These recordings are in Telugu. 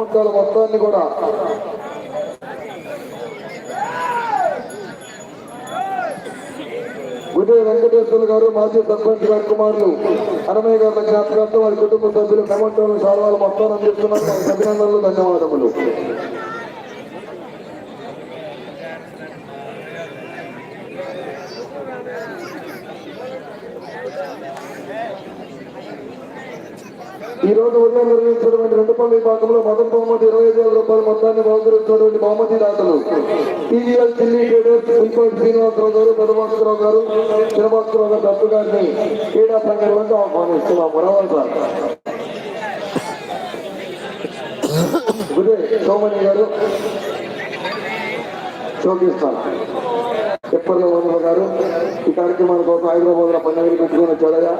ముక్కల మొత్తాన్ని కూడా. ఉదయ వెంకటేశ్వర గారు మాజీ సర్పంచ్ గారి కుమారులు అనమయ్య గారి జ్ఞాపకార్థం వారి కుటుంబ సభ్యులు మెమంటోలు సాల్వాలు మొత్తాన్ని అందిస్తున్నారు. అభినందనలు ధన్యవాదములు. రోజు ఉదయం నిర్వహించినటువంటి రెండు పనుల విభాగంలో మొదటి బహుమతి ఇరవై ఐదు వేల రూపాయల మొత్తాన్ని బహుకరిస్తున్నటువంటి బహుమతి దాతలు. టీవీఎల్ ఢిల్లీ ట్రేడర్స్ పుల్పల్ శ్రీనివాసరావు గారు పెదభాస్కరరావు గారు చిరభాస్కరరావు గారు దత్తు గారిని క్రీడా సంఘాలకు ఆహ్వానిస్తున్నాము రావాలి ఉదయ్ సోమణి గారు శోకిస్తాను ఎప్పటిలో వందల గారు ఈ కార్యక్రమాల కోసం హైదరాబాద్లో పండుగలు పెట్టుకుని వచ్చాడయా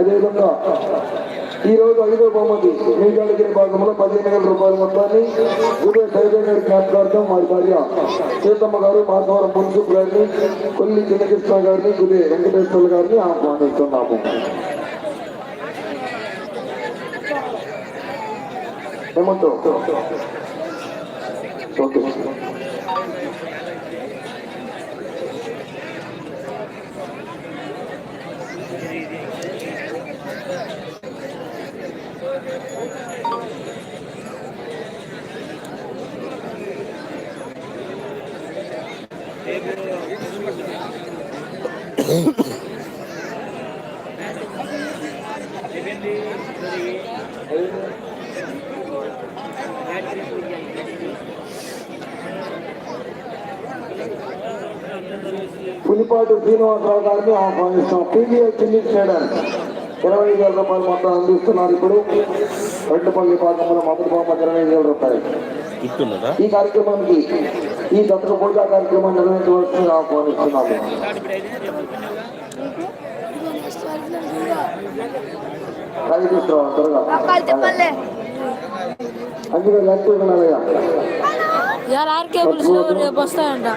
అదేవిధంగా ఈ రోజు ఐదో బహుమతి మేఘాలగిరి భాగంలో పదిహేను వేల రూపాయల మొత్తాన్ని ఉదయ సైజన్ గారి జ్ఞాపకార్థం వారి భార్య సీతమ్మ గారు మాధవరం మున్సిప్ గారిని కొల్లి చిన్నకృష్ణ గారిని ఉదయ వెంకటేశ్వర గారిని ఆహ్వానిస్తున్నాము. ఏమంటావు? పులిపాటి శ్రీనివాసరావు గారిని ఆహ్వానిస్తాం. పీవీఎల్ చిన్ని చేయడం ఇరవై ఐదు వేల రూపాయలు మొత్తం అందిస్తున్నారు ఇప్పుడు. రెండుపల్లి భాగంలో మొదటి బొమ్మ ఇరవై ఐదు వేల రూపాయలు. ఈ కార్యక్రమానికి ఈ దత్తు పూజా కార్యక్రమాన్ని నిర్వహించవలసిందిగా ఆహ్వానిస్తున్నాము. త్వరగా. అందుకే లక్ష్మీ రేపు వస్తాయంట.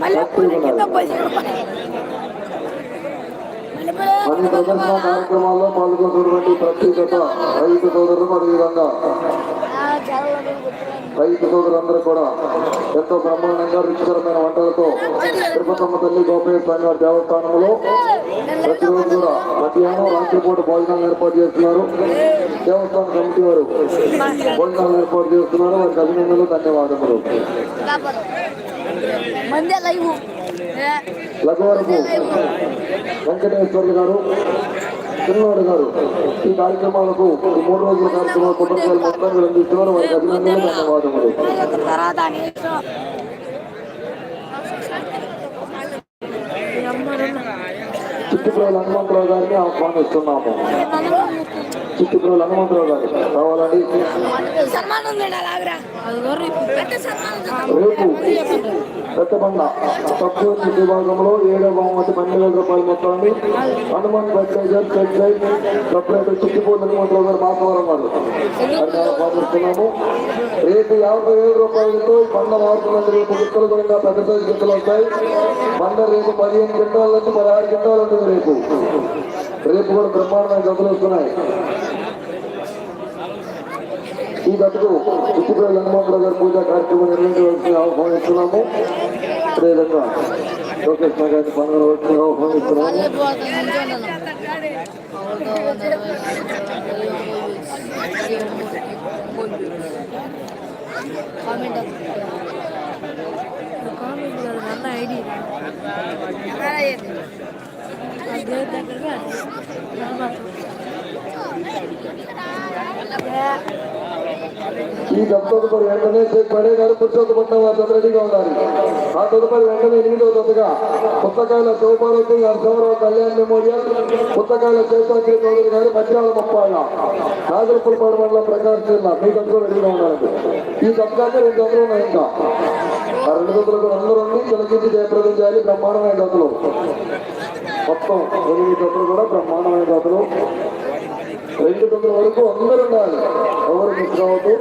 లక్ష్మీ కొనాలి అన్ని ప్రదర్శన కార్యక్రమాల్లో పాల్గొన్నటువంటి ప్రతి జత రైతు సోదరులకు అదేవిధంగా రైతు సోదరులందరూ కూడా ఎంతో బ్రహ్మాండంగా రుచికరమైన వంటలతో తిరుపతమ్మ తల్లి స్వామి వారి దేవస్థానంలో ప్రతిరోజు కూడా మధ్యాహ్నం రాత్రిపూట భోజనాలు ఏర్పాటు చేస్తున్నారు. దేవస్థాన కమిటీ వారు భోజనాలు ఏర్పాటు చేస్తున్నారు. వారికి అభినందనలు ధన్యవాదములు. మందే లైవ్. లఘువరపు వెంకటేశ్వర్లు గారు చిన్నోడు గారు ఈ కార్యక్రమాలకు ఈ మూడు రోజుల కార్యక్రమాల కుటుంబాలు మొత్తాన్ని అందిస్తున్నారు వారికి అభినందనలు ధన్యవాదములు. చిట్టుప్రోలు హనుమంతరావు గారిని ఆహ్వానిస్తున్నాము. చిట్టుప్రోలు హనుమంతరావు గారు కావాలండి రేపు పెద్దబండ విభాగంలో ఏడవ బహుమతి పన్నెండు వేల రూపాయల మొత్తాన్ని Hanuman fertiliser fertilise separate Chittupudi Hanumantharao గారు మాధవరం వారు పాటిస్తున్నాము రేపు యాభై వేల రూపాయలతో ఈ బండ రేపు గిత్తలు కూడా పెద్ద సైజు గిత్తలు వస్తాయి బండ రేపు పదిహేను గంటల నుంచి పదహారు గంటల ఉంటుంది రేపు రేపు కూడా బ్రహ్మాండమైన గదులు వస్తున్నాయి ఈ గట్టుకు చిట్టుపల్లి హనుమంతరావు గారి పూజా కార్యక్రమం నిర్వహించవలసి ఆహ్వానిస్తున్నాము. అదేవిధంగా లోకేష్ గారిని పండుగ వచ్చి ఆహ్వానిస్తున్నాము. కామెంట్ కామెంట్ కాదు అన్న ఐడి అదే ఈ తదుపరి వెంటనే పడే గారు పురుషోత్తపట్నం వారు రెడీగా ఉన్నారు ఆ తదుపరి వెంటనే ఎనిమిదో దశగా పుస్తకాల శివపార్వతి నరసింహరావు కళ్యాణ్ మెమోరియల్ పుస్తకాల శేషాద్రి చౌదరి గారు మధ్యాహ్నం ముప్పాళ్ళ నాగరపురపాడు మండలం ప్రకాశ్ జిల్లా మీ దగ్గర రెడీగా ఉన్నారు ఈ దశకాక రెండు వందలు ఉన్నాయి ఇంకా. ఆ రెండు ఉండి తొలగించి జయప్రదం చేయాలి బ్రహ్మాండమైన దశలు మొత్తం ఎనిమిది దశలు కూడా బ్రహ్మాండమైన దశలు రెండు తొమ్మిది వరకు అందరూ ఉండాలి ఎవరు మిస్ కావద్దు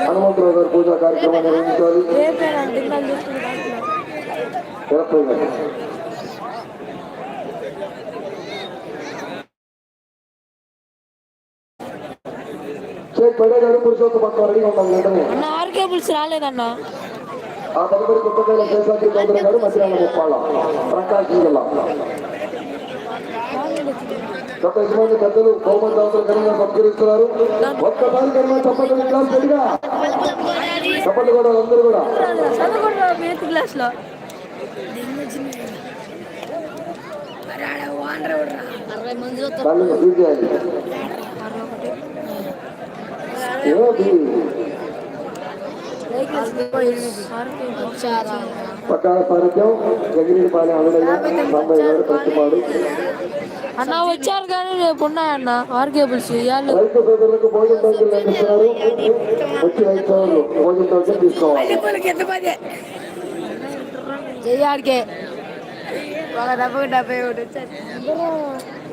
హనుమంతరావు గారి పూజా కార్యక్రమాన్ని నిర్వహించాలి రేపే నా డిన్నర్ తీసుకుని ఎనభై గారు షేక్ పడే గారు పురుషోత్తమ రెడీగా ఉండాలి వెంటనే. రాలేదన్న. ఆ తదుపరి పుస్తకాల శేషాద్రి చౌదరి గారు మధ్యాహ్నం ముప్పాళ్ళ. ప్రకాశం జిల్లా గత యజమాని పెద్దలు బహుమతి దాతలు ఘనంగా సత్కరిస్తున్నారు. ఒక్కసారి కన్నా తప్పకుండా క్లాస్ గట్టిగా తప్పట్లు కూడా అందరూ కూడా. చదువుకుంటా ఎయిత్ క్లాస్లో అరవై మందిలో దాన్ని రిసీవ్ చేయాలి ఏమిటి పక్కా సారథ్యం జగిరి పాలెం అవిడయ్య సాంబయ్య గారు ప్రతిపాడు అన్న వచ్చారు కానీ రేపు ఉన్నాయన్న ఆరు కేబుల్స్ ఇవాళ రైతు సోదరులకు భోజన టోకెన్లు అందిస్తున్నారు వచ్చి రైతు సోదరులు భోజన టోకెన్ తీసుకోవాలి చెయ్యాడికే ఒక డబ్బు డెబ్బై ఒకటి వచ్చారు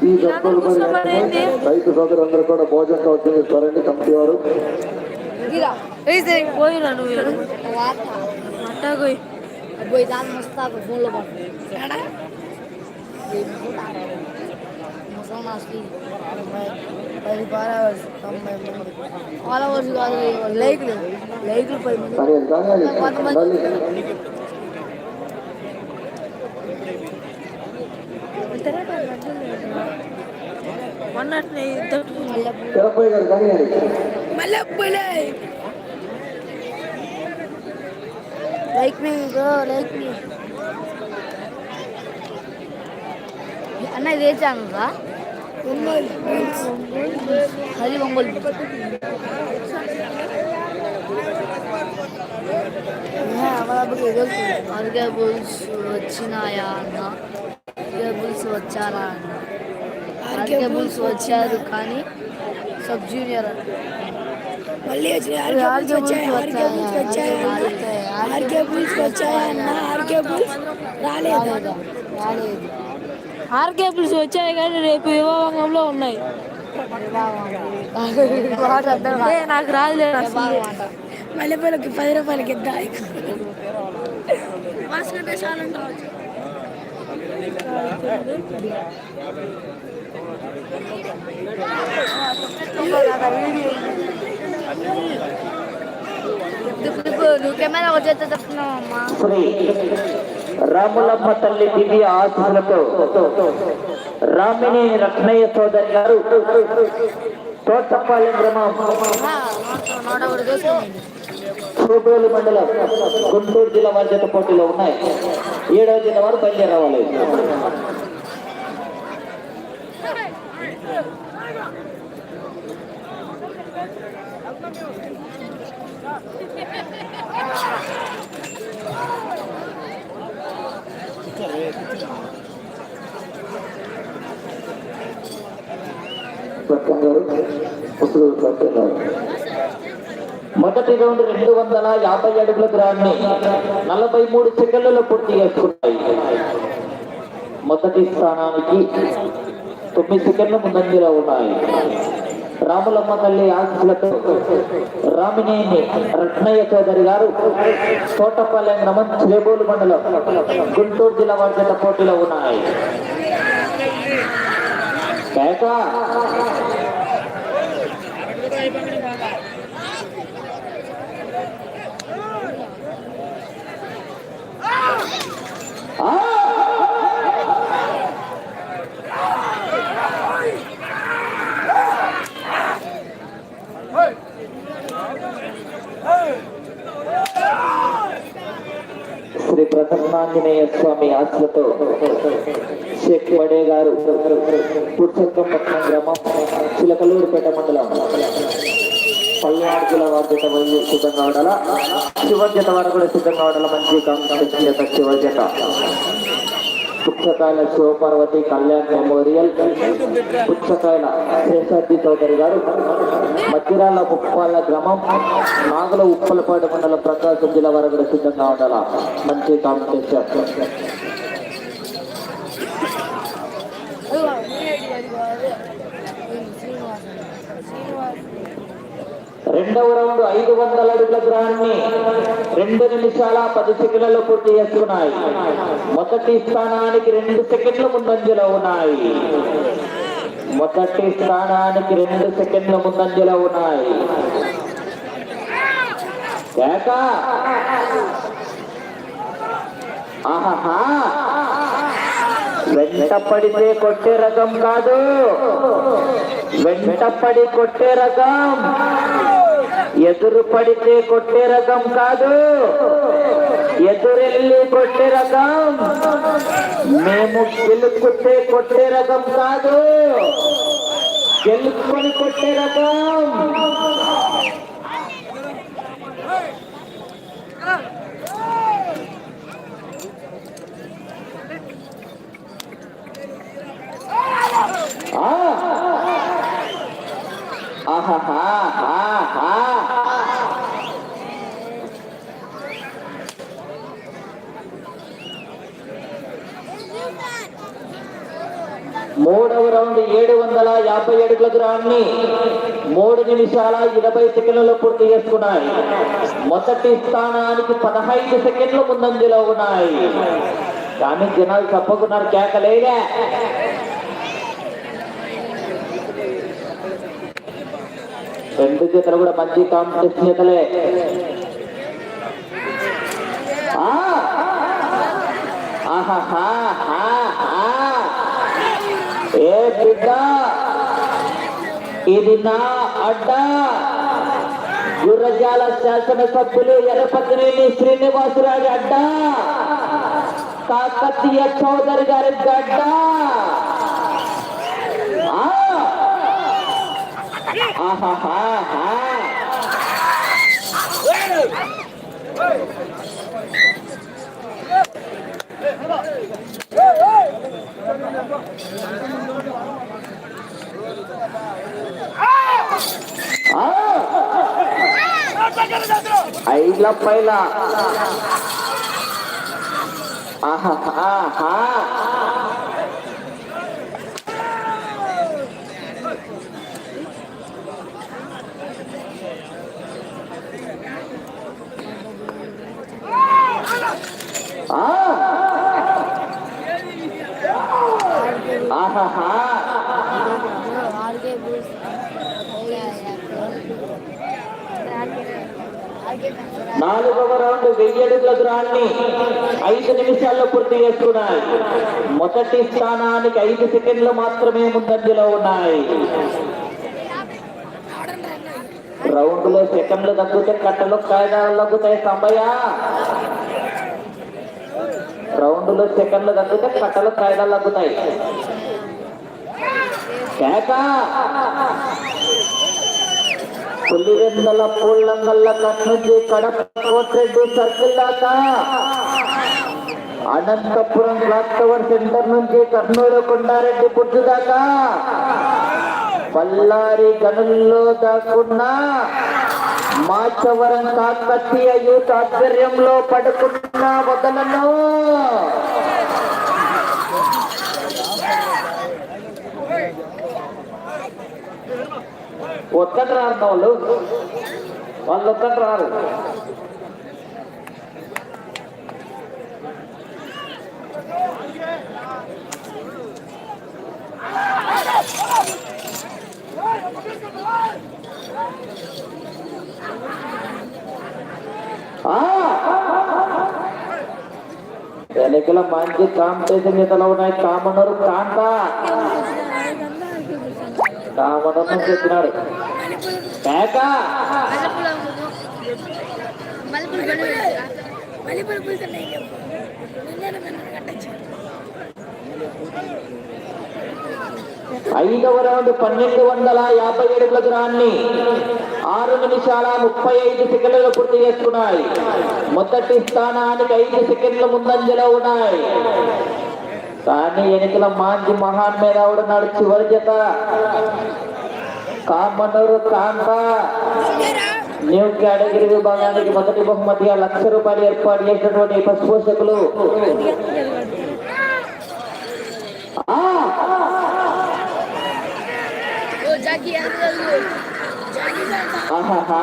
ఈ వెంటనే రైతు సోదరులందరూ కూడా భోజన టోకెన్ ఇస్తారండి కమిటీ వారు. లైక్లు లైక్లు పది మంది. కానీ కానీ మళ్ళీ మొన్నట్నే ఇద్దరు తిరుపతి గారు కానీ మళ్ళీ పోలే like me bro like me అన్న ఇదే ఛానల్ రా బుల్స్ బుల్స్ వచ్చారా కానీ సబ్ జూనియర్ మళ్ళీ వచ్చినాయి ఆర్కే బుల్స్ వచ్చాయి? ఆర్కే బుల్స్ వచ్చాయి? ఆర్కే అన్న? ఆర్కే బుల్స్ రాలేదు రాలేదు. ఆర్కే బుల్స్ వచ్చాయి కానీ రేపు వివాహంలో ఉన్నాయి. నాకు రాదులే మల్లెపల్లికి పది రూపాయలకి ఇద్దా వాసుకుంటే చాలా రావచ్చు నువ్వు కెమెరా వచ్చేస్తే చెప్తున్నావు అమ్మా రాములమ్మ తల్లి దివ్య ఆశలతో రామిని రత్నయ్య సోదరి గారు తోటపాలెం గ్రామం మండలం గుంటూరు జిల్లా వారి పోటీలో ఉన్నాయి. ఏడవ జిల్లా వారు బయలుదేరవాలి రావాలి సత్యం గారు పుస్తకాలు సత్యం గారు మొదటి రౌండ్ రెండు వందల యాభై అడుగుల గ్రాన్ని నలభై మూడు సెకండ్లలో పూర్తి చేసుకున్నాయి. మొదటి స్థానానికి తొమ్మిది సెకండ్లు ముందంజలో ఉన్నాయి. రాములమ్మ తల్లి ఆశీస్సులతో రామినేని రత్నయ్య చౌదరి గారు తోటపల్లె గ్రామం చేబోలు మండలం గుంటూరు జిల్లా వారి పోటీలో ఉన్నాయి. కేక. ప్రసన్నాంజనేయ స్వామి ఆశలతో షేక్ పడే గారు పురుషోత్తంపట్నం గ్రామం చిలకలూరుపేట మండలం పల్నాడు జిల్లా వారి జత బయలు సిద్ధంగా ఉండాలా? చివరి జత వారు కూడా సిద్ధంగా ఉండాలి? మంచి కాంగ్రెస్ జత చివరి జత పుచ్చకాయల శివపార్వతి కళ్యాణ్ మెమోరియల్ పుచ్చకాయల శేషాద్రి చౌదరి గారు. మధ్యరాల ఉప్పాల గ్రామం నాగల ఉప్పలపాడు మండలం ప్రకాశం జిల్లా వరకు సిద్ధంగా ఉండాల? మంచి కాంపిటీషన్ రెండవ రౌండ్ ఐదు వందల అడుగుల గ్రహాన్ని రెండు నిమిషాల పది సెకండ్లలో పూర్తి చేస్తున్నాయి. మొదటి స్థానానికి రెండు సెకండ్ల ముందంజలో ఉన్నాయి. మొదటి స్థానానికి రెండు సెకండ్ల ముందంజలో ఉన్నాయి. కేక ఆహాహా! వెంట పడితే కొట్టే రకం కాదు. వెంట పడి కొట్టే రకం ఎదురు పడితే కొట్టే రకం కాదు. ఎదురెళ్ళి కొట్టే రకం. మేము గెలుపుతే కొట్టే రకం కాదు. గెలుపుకొని కొట్టే రకం ఆ ఆహాహా మూడవ రౌండ్ ఏడు వందల యాభై అడుగుల దూరాన్ని మూడు నిమిషాల ఇరవై సెకండ్లలో పూర్తి చేసుకున్నాయి. మొదటి స్థానానికి పదహైదు సెకండ్లు ముందంజలో ఉన్నాయి. కానీ జనాలు తప్పకున్నారు కేకలేగా రెండు జతలు కూడా మంచి కాంపిటీషన్ జతలే ఆహా ఏ బిడ్డ! ఇది నా అడ్డ? గుర్రజాల శాసనసభ్యులు ఎర్రపతినేని శ్రీనివాసరాజు అడ్డ? కాకతీయ చౌదరి గారి గడ్డ? ఆ! ఐల పైల ఆహాహాహా. ఆ! నాలుగవ రౌండ్ వెయ్యి అడుగుల దూరాన్ని ఐదు నిమిషాల్లో పూర్తి చేస్తున్నాయి. మొదటి స్థానానికి ఐదు సెకండ్లు మాత్రమే ముందంజలో ఉన్నాయి. రౌండ్లో సెకండ్లు తగ్గితే కట్టలు కాయదాలు తగ్గుతాయి సంబయ్య. రౌండ్లో సెకండ్లు తగ్గితే కట్టలు కాయదాలు తగ్గుతాయి. శాఖ పులివెందల పూలంగల్ల కట్ నుంచి కడప కోట్రెడ్డి సర్కిల్ దాకా. అనంతపురం క్లాక్ టవర్ సెంటర్ నుంచి కర్నూలు కొండారెడ్డి పుట్టు దాకా. బళ్ళారి గనుల్లో దాక్కున్న మాచవరం కాకతీయ యూత్ ఆధ్వర్యంలో పడుకున్న వదలను. ఒక్కటి రారు వాళ్ళు వాళ్ళు ఒక్కటి రారు. వెనకల మంచి కాంపిటీషన్ ఇతలో ఉన్నాయి. కామన్నారు కాంత. నిన్నే చెప్తున్నాడు ఐదవ రౌండ్ పన్నెండు వందల యాభై ఏడుల దూరాన్ని ఆరు నిమిషాల ముప్పై ఐదు సెకండ్లు పూర్తి చేస్తున్నాయి మొదటి స్థానానికి ఐదు సెకండ్ల ముందంజలో ఉన్నాయి. కానీ ఎన్నికల మాంజి మహాన్ మేధావుడు నాడు చివరి జత. కామనూరు కాంత న్యూ కేటగిరీ విభాగానికి మొదటి బహుమతిగా లక్ష రూపాయలు ఏర్పాటు చేసినటువంటి పశుపోషకులు పోషకులు ఆ, ఆహాహా,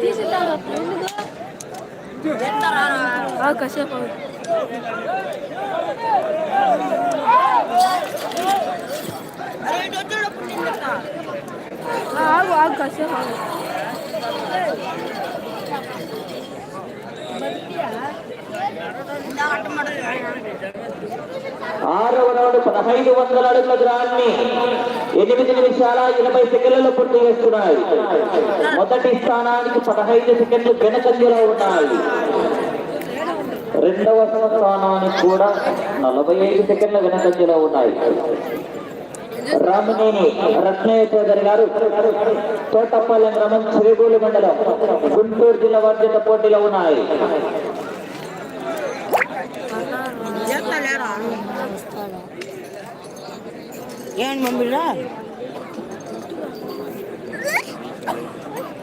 ఆ. ఆహాహా. కాసేపు ఆగు ఆరవ రౌండ్ పదహైదు వందల అడుగుల గ్రాన్ని ఎనిమిది నిమిషాల ఎనభై సెకండ్లలో పూర్తి చేస్తున్నాయి. మొదటి స్థానానికి పదహైదు సెకండ్లు వెనకంజలో ఉన్నాయి. రెండవ స్థానానికి కూడా నలభై ఐదు సెకండ్ల వెనకంజలో ఉన్నాయి. రామినేని రత్నయ్య చౌదరి గారు తోటపాలెం గ్రామం శ్రీగూలి మండలం గుంటూరు జిల్లా వర్జిత పోటీలో ఉన్నాయి. ఏం మమ్మీరా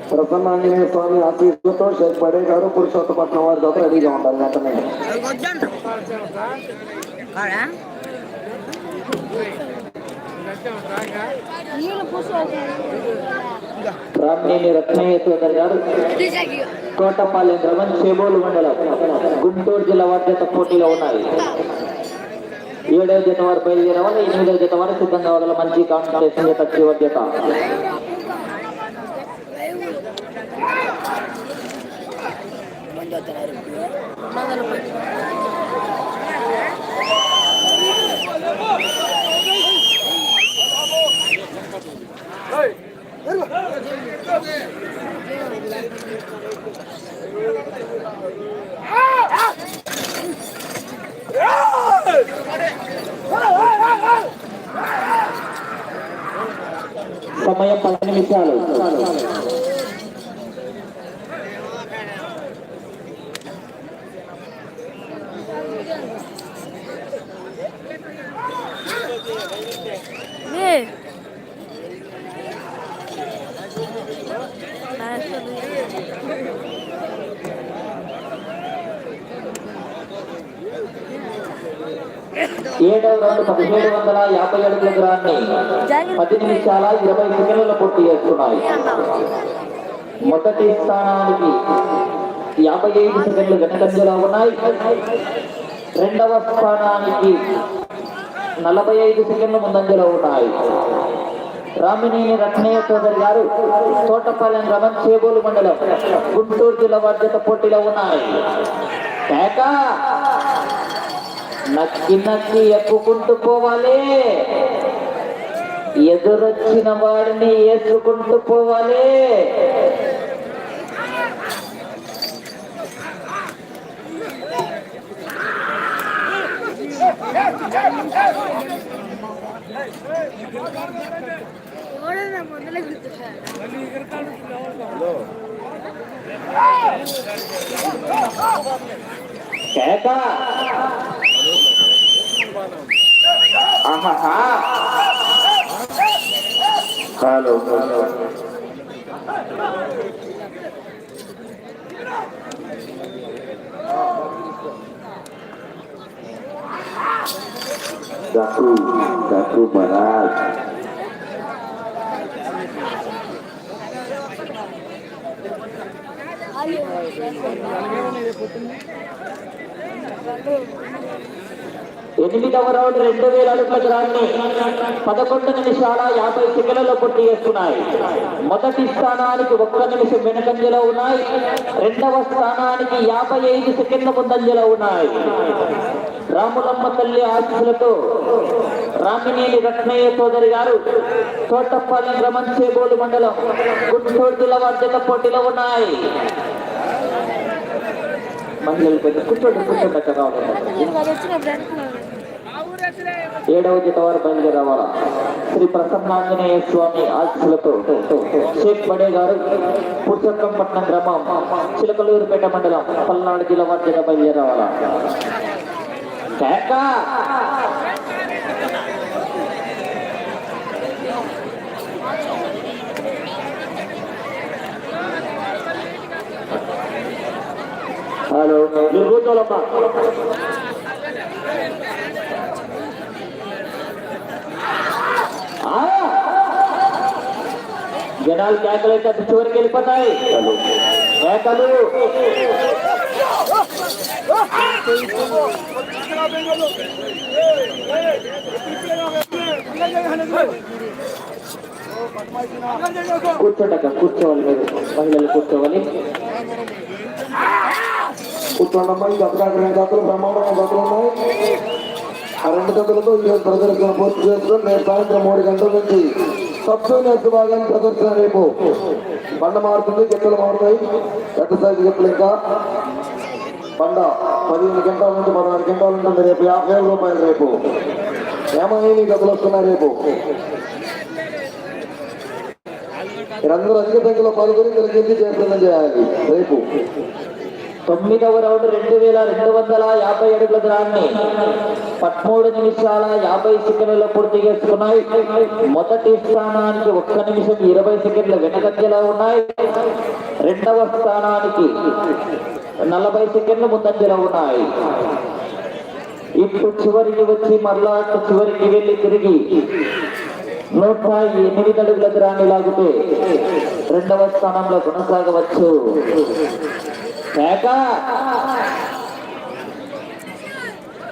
ప్రసన్న ఆంజనేయ స్వామి ఆశీస్సులతో షేక్ పడే గారు పురుషోత్తపట్నం వారి దగ్గర రెడీగా ఉండాలి వెంటనే నీళ్ళు పూసి రామినేని రత్నయ్య చౌదరి గారు కోటపాలెం గ్రామం చేబోలు మండలం గుంటూరు జిల్లా బాధ్యత పోటీలో ఉన్నాయి ఏడవ జత వారు బయలుదేరే వాళ్ళు ఎనిమిదవ జత వారు సిద్ధంగా వదల మంచి కాంపిటీషన్ జత చివరి జత సమయం పది నిమిషాలు నే ఏడవ రౌండ్ పదిహేడు వందల యాభై అడుగుల దూరాన్ని పది నిమిషాల ఇరవై సెకండ్ల పూర్తి చేస్తున్నాయి మొదటి స్థానానికి యాభై ఐదు సెకండ్లు వెనకంజలో ఉన్నాయి. రెండవ స్థానానికి నలభై ఐదు సెకండ్లు ముందంజలో ఉన్నాయి. రామినేని రత్నయ్య చౌదరి గారు తోటపాలెం గ్రామం చేబోలు మండలం గుంటూరు జిల్లా బాధ్యత పోటీలో ఉన్నాయి. కేక! నక్కి నక్కి ఎక్కుకుంటూ పోవాలి. ఎదురొచ్చిన వాడిని ఏసుకుంటూ పోవాలి. కేక. ఆహాహా హలో Daku, Daku Barat. ఎనిమిదవ రౌండ్ రెండు వేల అడుగుల దూరాన్ని పదకొండు నిమిషాల యాభై సెకండ్లలో పూర్తి చేస్తున్నాయి. మొదటి స్థానానికి ఒక్క నిమిషం వెనకంజలో ఉన్నాయి. రెండవ స్థానానికి యాభై ఐదు సెకండ్ల ముందంజలో ఉన్నాయి. రాములమ్మ తల్లి ఆశీస్సులతో రామినేని రత్నయ్య సోదరి గారు తోటపల్లి గ్రామం చేబోలు మండలం గుంటూరు జిల్లా వర్జత పోటీలో ఉన్నాయి. మహిళలు పెద్ద కూర్చోండి కూర్చోండి ఏడవ జత వారు బయలుదేరి శ్రీ ప్రసన్నాంజనేయ స్వామి ఆశీస్సులతో షేక్ బడే గారు పురుషోత్తంపట్నం గ్రామం చిలకలూరుపేట మండలం పల్నాడు జిల్లా వారి జత బయలుదేరి రావాలా? కేక! హలో మీరు కూర్చోవాలమ్మా ఆ! జనాలు కేకలైతే అటు చివరికి వెళ్ళిపోతాయి కేకలు కూర్చోండి అక్క కూర్చోవాలి మీరు మహిళలు కూర్చోవాలి కూర్చోండమ్మా ఈ జతగా రెండు జతలు బ్రహ్మాండంగా జతలు ఉన్నాయి ఆ రెండు జతలతో ఈ ప్రదర్శన పూర్తి చేసుకుని రేపు సాయంత్రం మూడు గంటల నుంచి సబ్సూని జూనియర్స్ భాగాన్ని ప్రదర్శన రేపు. బండ మారుతుంది గిట్టలు మారుతాయి. పెద్ద సైజు గిట్టలు ఇంకా? బండ పదిహేను గంటల నుండి పదహారు గంటల ఉంటుంది రేపు. యాభై వేల రూపాయలు రేపు. ఏమైనా గదులు వస్తున్నాయి రేపు. మీరందరూ అధిక సంఖ్యలో పాల్గొని తెలిసింది చేయాలి రేపు. తొమ్మిదవ రౌండ్ రెండు వేల రెండు వందల యాభై అడుగుల దూరాన్ని పదమూడు నిమిషాల యాభై సెకండ్లలో పూర్తి చేసుకున్నాయి. మొదటి స్థానానికి ఒక్క నిమిషం ఇరవై సెకండ్ల వెనకంజలో ఉన్నాయి. రెండవ స్థానానికి నలభై సెకండ్లు ముందంజలో ఉన్నాయి. ఇప్పుడు చివరికి వచ్చి మరలా చివరికి వెళ్ళి తిరిగి నూట ఎనిమిది అడుగుల దూరాన్ని లాగితే రెండవ స్థానంలో కొనసాగవచ్చు. లేక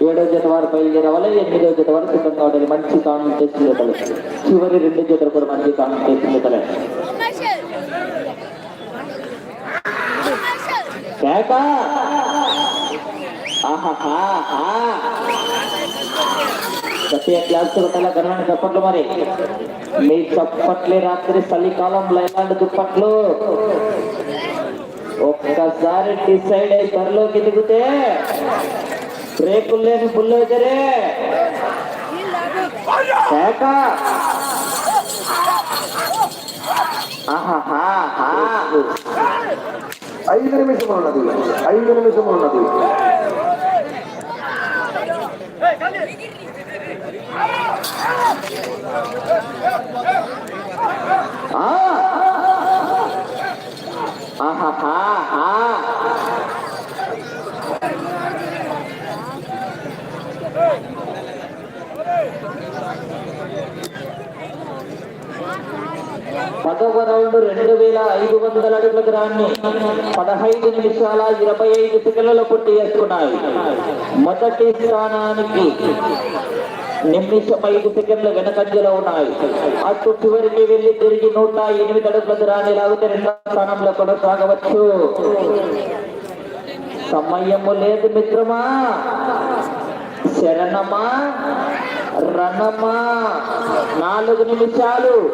ఏడో జత వారు బయలుదేరవాలి ఎనిమిదో జత వారు సిద్ధంగా ఉండాలి మంచి కాన్ఫిడెన్స్ జతలు చివరి రెండు జతలు కూడా మంచి కాన్ఫిడెన్స్ జతలే కేక ఆహాహా గట్టిగా క్లాస్ కొట్టాలా గర్వాన్ని చప్పట్లు మరి? మీ చప్పట్లే రాత్రి చలికాలంలో ఎలాంటి దుప్పట్లు. ఒక్కసారి డిసైడ్ అయి త్వరలోకి దిగితే బ్రేకులు లేని బుల్లోజరే. కేక ఐదు నిమిషం ఉన్నది. ఐదు నిమిషం ఉన్నది ఆ ఆహాహా పదవ రౌండ్ రెండు వేల ఐదు వందల అడుగుల గ్రాన్ని పదహైదు నిమిషాల ఇరవై ఐదు సెకండ్లలో పూర్తి చేసుకున్నాయి. మొదటి స్థానానికి నిమిషం ఐదు సెకండ్ల వెనకంజలో ఉన్నాయి. అటు చివరికి వెళ్ళి తిరిగి నూట ఎనిమిది అడుగులకు రాని లాగితే రెండవ స్థానంలో కొనసాగవచ్చు. సమయము లేదు మిత్రమా. శరణమా. రణమా. నాలుగు నిమిషాలు.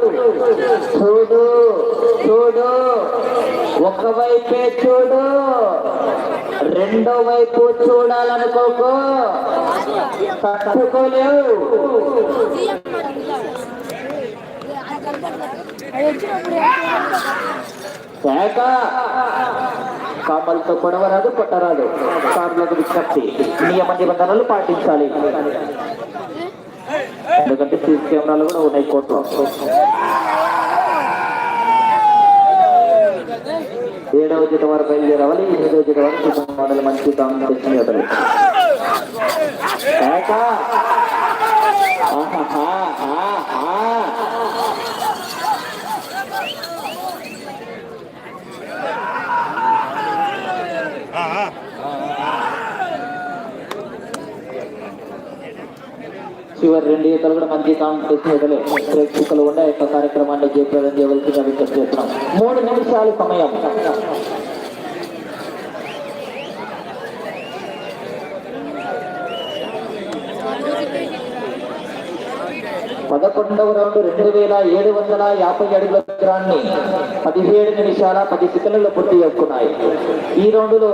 చూడు చూడు. ఒకవైపే చూడు. రెండో వైపు చూడాలనుకోకు. తట్టుకోలేవు. శాఖ కామలతో పొడవరాదు కొట్టరాదు. కార్లకు విజ్ఞప్తి. నియమ నిబంధనలు పాటించాలి. ఎందుకంటే సీసీ కెమెరాలు కూడా ఉన్నాయి కోర్టులో. ఏడవ జత వారు బయలుదేరవాలి ఎనిమిదవ జత వారు సిద్ధంగా మంచి కాంపిటీషన్ జతలు ఆహా. చివరి రెండు ఈతలు కూడా మంచి కాంపిటీషన్ వదిలే ప్రేక్షకులు ఉండే యొక్క కార్యక్రమాన్ని జయప్రదం చేయవలసిందిగా విజ్ఞప్తి చేస్తున్నాం. మూడు నిమిషాలు సమయం. పదకొండవ రౌండ్ రెండు వేల ఏడు వందల యాభై అడుగుల చక్రాన్ని పదిహేడు నిమిషాల పది సెకండ్లలో పూర్తి చేసుకున్నాయి. ఈ రౌండ్లో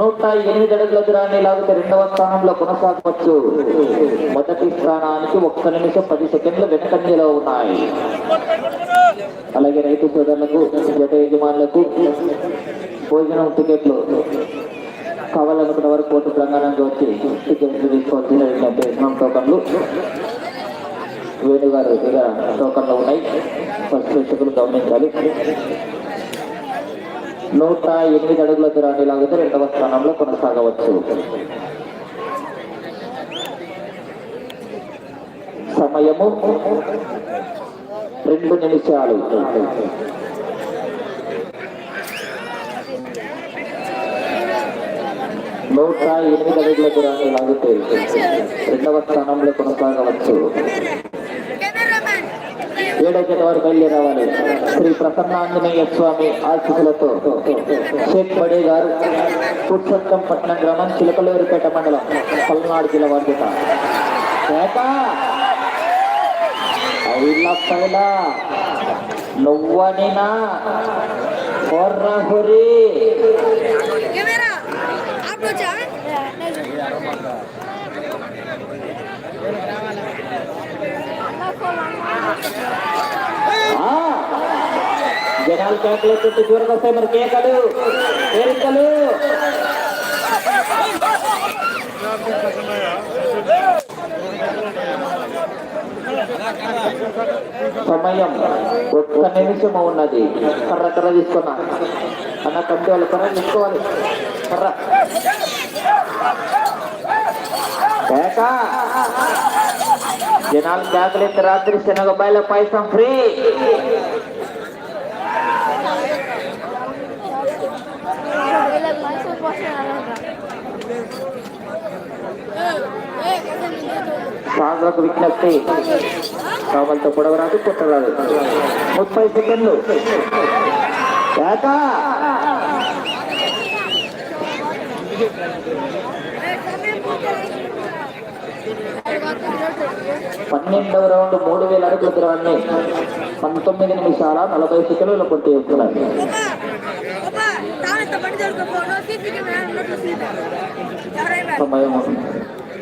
నూట ఎనిమిది అడుగుల దూరాన్ని లాగితే రెండవ స్థానంలో కొనసాగవచ్చు. మొదటి స్థానానికి ఒక్క నిమిషం పది సెకండ్లు వెనకంజలో ఉన్నాయి. అలాగే రైతు సోదరులకు జత యజమానులకు భోజనం టికెట్లు కావాలనుకున్న వారు కోర్టు ప్రాంగణానికి వచ్చి టికెట్లు తీసుకోవాల్సిన విజ్ఞప్తి టోకన్లు. వేణుగారు దగ్గర టోకన్లు ఉన్నాయి. ఫస్ట్ గమనించాలి. నూట ఎనిమిది అడుగుల దూరాన్ని లాగితే రెండవ స్థానంలో కొనసాగవచ్చు. సమయము రెండు నిమిషాలు. నూట ఎనిమిది అడుగుల దూరాన్ని లాగితే రెండవ స్థానంలో కొనసాగవచ్చు. ఏడైతే వారు బయలుదేరావాలి శ్రీ ప్రసన్నాంజనేయ స్వామి ఆశీస్సులతో షేక్ బడే గారు పురుషోత్తం పట్నం గ్రామం చిలకలూరుపేట మండలం పల్నాడు జిల్లా వర్ధిత ఏక అయిలా నువ్వనినా హొర్ర జనాలు కేకలు చుట్టూ దూరం వస్తాయి మరి కేకలు కేకలు. సమయం ఒక్క నిమిషం ఉన్నది. కర్ర కర్ర తీసుకున్నా. అన్న కట్టి వాళ్ళు కర్ర తీసుకోవాలి. కర్ర. కేక. జనాలు కేకలెత్తి రాత్రి శనగబాయిల పాయసం ఫ్రీ. సాగులకు విజ్ఞప్తి. కావలతో పొడవరాదు పుట్టరాదు. ముప్పై సెకండ్లు. పన్నెండవ రౌండ్ మూడు వేల అడుగుల దూరాన్ని పంతొమ్మిది నిమిషాల నలభై సెకండ్లు సీదా ఎవరైనా? సమయం.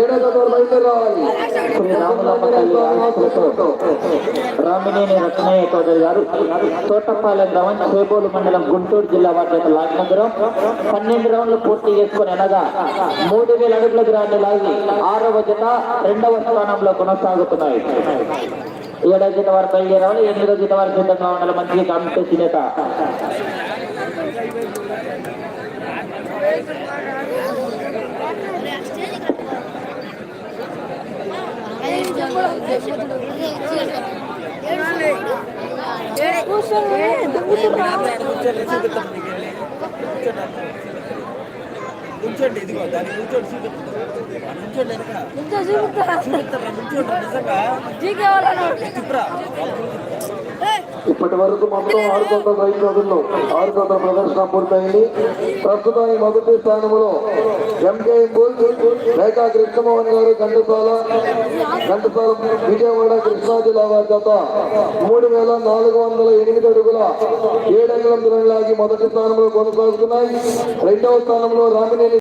ఏడో జత బయలుదేరి రావాలి రామినేని రత్నయ్య చౌదరి గారు తోటపాలెం గ్రామం చేబోలు మండలం గుంటూరు జిల్లా వారి లాగిన దూరం పన్నెండు రౌండ్లు పూర్తి చేసుకుని అనగా మూడు వేల అడుగుల గ్రాండ్ లాగి ఆరవ జత రెండవ స్థానంలో కొనసాగుతున్నాయి. ఏడవ జత వారు బయలుదేరాలి ఎనిమిదో జత వారు సిద్ధంగా ఉండాలి. మంచి కాంపిటీషన్ నేత కూర్చోండి ఇదిగో దాన్ని కూర్చోండి చూపిస్తాను కూర్చోండి చూపిస్తాను నిజంగా. ఇప్పటి వరకు మొత్తం ఆరు వందల రైతు ఆరు వందల ప్రదర్శన పూర్తయింది. ప్రస్తుతానికి మొదటి స్థానంలో ఎంకే బుల్ రేఖా కృష్ణమోహన్ గారు ఘంటసాల ఘంటసాల విజయవాడ కృష్ణా జిల్లా వారి మూడు వేల నాలుగు వందల ఎనిమిది అడుగుల ఏడు అంగుళం దూరం లాగి మొదటి స్థానంలో కొనసాగుతున్నాయి. రెండవ స్థానంలో రామినేని